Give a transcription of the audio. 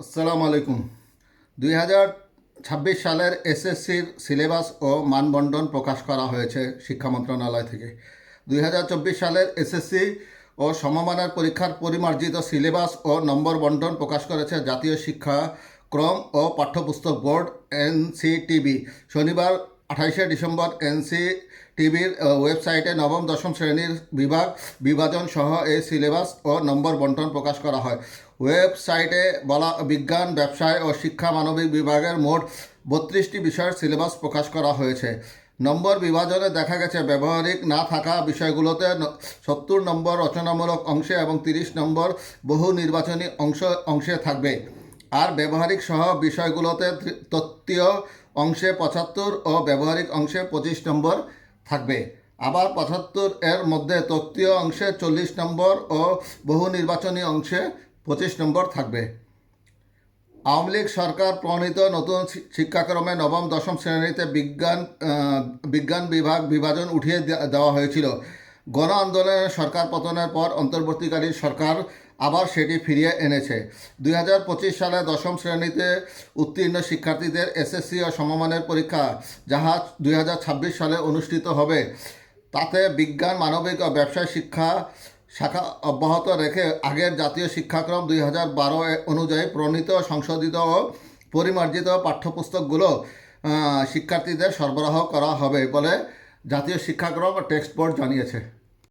আসসালামু আলাইকুম। দুই হাজার ছাব্বিশ সালের এসএসসির সিলেবাস ও মানবন্ধন প্রকাশ করা হয়েছে শিক্ষা মন্ত্রণালয় থেকে। দুই হাজার চব্বিশ সালের এসএসসি ও সমমানের পরীক্ষার পরিমার্জিত সিলেবাস ও নম্বর বন্টন প্রকাশ করেছে জাতীয় শিক্ষা ক্রম ও পাঠ্যপুস্তক বোর্ড, এনসিটিবি। শনিবার আঠাইশে ডিসেম্বর এনসি টিভির ওয়েবসাইটে নবম, দশম শ্রেণির বিভাগ বিভাজন সহ এই সিলেবাস ও নম্বর বন্টন প্রকাশ করা হয়। ওয়েবসাইটে বলা, বিজ্ঞান, ব্যবসায় ও শিক্ষা মানবিক বিভাগের মোট বত্রিশটি বিষয়ের সিলেবাস প্রকাশ করা হয়েছে। নম্বর বিভাজনে দেখা গেছে, ব্যবহারিক না থাকা বিষয়গুলোতে সত্তর নম্বর রচনামূলক অংশে এবং তিরিশ নম্বর বহু নির্বাচনী অংশ, অংশে থাকবে। আর ব্যবহারিক সহ বিষয়গুলোতে তত্ত্বীয় অংশে পঁচাত্তর ও ব্যবহারিক অংশে পঁচিশ নম্বর থাকবে। আবার পঁচাত্তর এর মধ্যে তত্ত্বীয় অংশে চল্লিশ নম্বর ও বহু নির্বাচনী অংশে পঁচিশ নম্বর থাকবে। আওয়ামী লীগ সরকার প্রণীত নতুন শিক্ষাক্রমে নবম, দশম শ্রেণীতে বিজ্ঞান বিজ্ঞান বিভাগ বিভাজন উঠিয়ে দেওয়া হয়েছিল। গণ আন্দোলনের সরকার পতনের পর অন্তর্বর্তীকালীন সরকার আবার সেটি ফিরিয়ে এনেছে। দুই হাজার পঁচিশ সালে দশম শ্রেণীতে উত্তীর্ণ শিক্ষার্থীদের এসএসসি ও সমমানের পরীক্ষা, যাহা দুই হাজার ছাব্বিশ সালে অনুষ্ঠিত হবে। তাতে বিজ্ঞান, মানবিক ও ব্যবসায় শিক্ষা শাখা অব্যাহত রেখে আগের জাতীয় শিক্ষাক্রম দুই হাজার বারো অনুযায়ী প্রণীত, সংশোধিত ও পরিমার্জিত পাঠ্যপুস্তকগুলো শিক্ষার্থীদের সরবরাহ করা হবে বলে জাতীয় শিক্ষাক্রম ও টেক্সট বোর্ড জানিয়েছে।